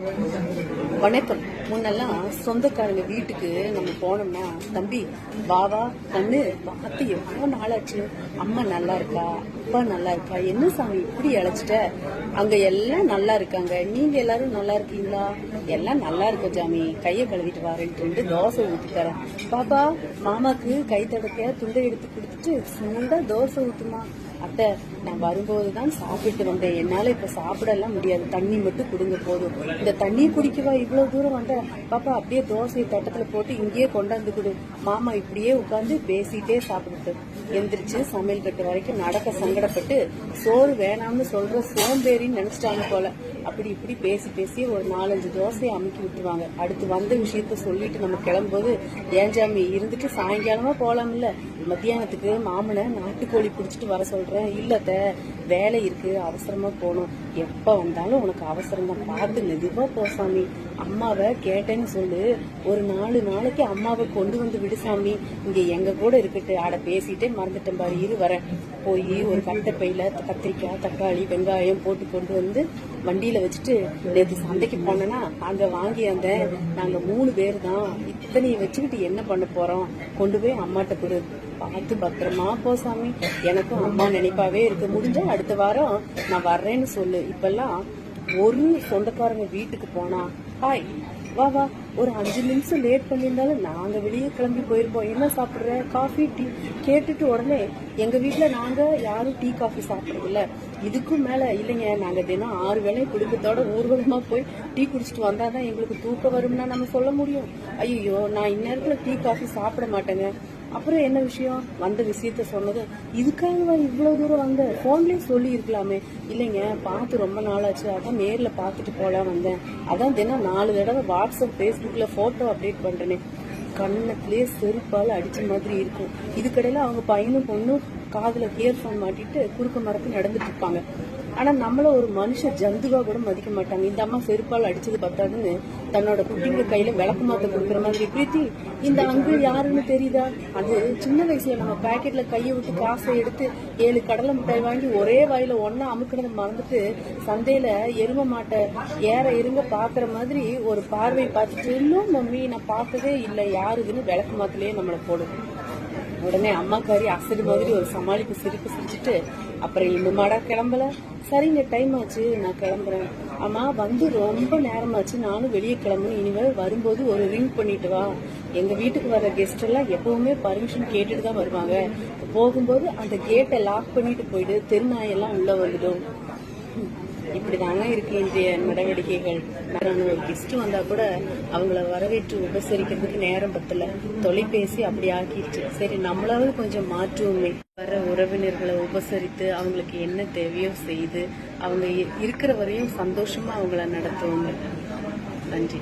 வணக்கம். முன்னெல்லாம் சொந்தக்காரங்க வீட்டுக்கு நம்ம போனோம்னா தம்பி பாவா கண்ணு பார்த்து எவ்வளோ நாளாச்சு? அம்மா நல்லா இருக்கா? அப்பா நல்லா இருக்கா? என்ன சாமி இப்படி அழைச்சிட்ட? அங்க எல்லாம் நல்லா இருக்காங்க. நீங்க எல்லாரும் நல்லா இருக்கீங்களா? எல்லாம் நல்லா இருக்கும் சாமி கையை கழுவிட்டு வரேன்ட்டு ரெண்டு தோசை ஊத்தி தரேன் பாப்பா மாமாக்கு கை தடக்க துண்டை எடுத்து கொடுத்துட்டு சுண்டா தோசை ஊத்துமா? அத்தை நான் வரும்போது தான் சாப்பிட்டு வந்தேன். என்னால இப்ப சாப்பிடலாம் முடியாது. தண்ணி மட்டும் குடுங்க போதும். இந்த தண்ணி குடிக்கவா இவ்வளவு தூரம் வந்த? பாப்பா அப்படியே தோசை தட்டத்துல போட்டு இங்கேயே கொண்டாந்து கொடு. மாமா இப்படியே உட்காந்து பேசிட்டே சாப்பிடுட்டு எந்திரிச்சு சமையல் கட்டு வரைக்கும் நடக்க சங்கடப்பட்டு சோறு வேணாம்னு சொல்ற சோம்பேறின்னு நினைச்சிட்டாங்க போல. அப்படி இப்படி பேசி பேசி ஒரு நாலஞ்சு தோசையை அமுக்கி விட்டுருவாங்க. அடுத்து வந்த விஷயத்த சொல்லிட்டு நம்ம கிளம்பும்போது ஏஞ்சாமி இருந்துட்டு சாயங்காலமா போலாம்ல? மத்தியானத்துக்கு மாமனை நாட்டுக்கோழி பிடிச்சிட்டு வர சொல்றேன். வேலை இருக்கு அவசரமா போகணும். எப்ப வந்தாலும் உனக்கு அவசரம் தான். பார்த்து மெதுவா போ சாமி. அம்மாவை கேட்டேன்னு சொல்லு. ஒரு நாலு நாளைக்கு அம்மாவை கொண்டு வந்து விடு சாமி. இங்க எங்க கூட இருக்கட்டு. ஆட பேசிட்டே மறந்துட்டேன் பாரு. இரு வரேன் போய் ஒரு கட்டை பையில கத்திரிக்காய் தக்காளி வெங்காயம் போட்டு கொண்டு வந்து வண்டியில வச்சுட்டு நேற்று சந்தைக்கு போனேன்னா அங்க வாங்கி அந்த நாங்க மூணு பேர் தான் இத்தனையை வச்சுக்கிட்டு என்ன பண்ண போறோம்? கொண்டு போய் அம்மாட்ட கொடு. பார்த்து பத்திரமா போ சாமி. எனக்கும் அம்மா நினைப்பாவே இருக்கு. முடிஞ்சா அடுத்த வாரம் நான் வர்றேன்னு சொல்லு. இப்பெல்லாம் ஒரு சொந்தக்காரங்க வீட்டுக்கு போனா ஹாய் வா வா. ஒரு அஞ்சு நிமிஷம் லேட் பண்ணியிருந்தாலும் நாங்கள் வெளியே கிளம்பி போயிருப்போம். என்ன சாப்பிட்ற? Coffee tea. கேட்டுட்டு உடனே எங்கள் வீட்டில் நாங்கள் யாரும் டீ காஃபி சாப்பிட்றதில்ல இதுக்கும் மேலே இல்லைங்க. நாங்கள் தினம் ஆறு வேளையும் குடும்பத்தோட ஊர்வலமாக போய் டீ குடிச்சிட்டு வந்தாதான் எங்களுக்கு தூக்கம் வரும்னா நம்ம சொல்ல முடியும். ஐயோ நான் இந்நேரத்தில் டீ காஃபி சாப்பிட மாட்டேங்க. அப்புறம் என்ன விஷயம்? வந்த விஷயத்த சொன்னது இதுக்காகவா இவ்வளவு தூரம் வந்த? போன்லயே சொல்லி இருக்கலாமே இல்லைங்க பார்த்து ரொம்ப நாளாச்சு. அதான் நேர்ல பார்த்துட்டு போகலாம் வந்தேன். அதான் தினம் நாலு தடவை வாட்ஸ்அப் ஃபேஸ்புக்கில் போட்டோ அப்டேட் பண்றேனே. கண்ணத்திலே செருப்பால் அடிச்ச மாதிரி இருக்கும். இதுக்கடையில அவங்க பையனும் பொண்ணும் காதுல இயர்ஃபோன் மாட்டிட்டு குறுக்க மரத்து நடந்துட்டு இருப்பாங்க. ஆனா நம்மள ஒரு மனுஷ ஜந்துவா கூட மதிக்க மாட்டாங்க இந்த அம்மா செருப்பால் அடிச்சது பத்தாதுன்னு தன்னோட குட்டிங்க கையில விளக்கு மாத்த கொடுக்குற மாதிரி. பிரீத்தி இந்த அங்கிள் யாருன்னு தெரியுதா? அது சின்ன வயசுல நம்ம பாக்கெட்ல கையை விட்டு காசை எடுத்து ஏழு கடலை மிட்டாய் வாங்கி ஒரே வாயில ஒன்னா அமுக்கினதை மறந்துட்டு சந்தையில எரும மாட்டை ஏற இருங்க பாக்குற மாதிரி ஒரு பார்வை பார்த்துட்டு இன்னும் மம்மி நான் பார்த்ததே இல்லை. யாருதுன்னு விளக்கு மாத்திலேயே நம்மளை போடுது உடனே அம்மாக்காரி அசடு மாதிரி ஒரு சமாளிப்பு சிரிப்பு சிரிச்சுட்டு அப்புறம் இன்னுமாடா கிளம்பல? சரிங்க டைம் ஆச்சு நான் கிளம்புறேன். அம்மா வந்து ரொம்ப நேரமாச்சு நானும் வெளியே கிளம்பணும் இனிமேல் வரும்போது ஒரு ரிங் பண்ணிட்டு வா. எங்க வீட்டுக்கு வர கெஸ்ட் எல்லாம் எப்பவுமே பர்மிஷன் கேட்டுட்டு தான் வருவாங்க. போகும்போது அந்த கேட்டை லாக் பண்ணிட்டு போயிட்டு திருநாயெல்லாம் உள்ள வந்துடும். இப்படிதாங்க இருக்கு இன்றைய நடவடிக்கைகள். கெஸ்ட் வந்தா கூட அவங்கள வரவேற்று உபசரிக்கிறதுக்கு நேரம் பத்தல. தொலைபேசி அப்படி ஆக்கிடுச்சு. சரி நம்மளாவது கொஞ்சம் மாற்றுவோமே வர உறவினர்களை உபசரித்து அவங்களுக்கு என்ன தேவையோ செய்து அவங்க இருக்கிற வரையும் சந்தோஷமா அவங்கள நடத்துவோங்க. நன்றி.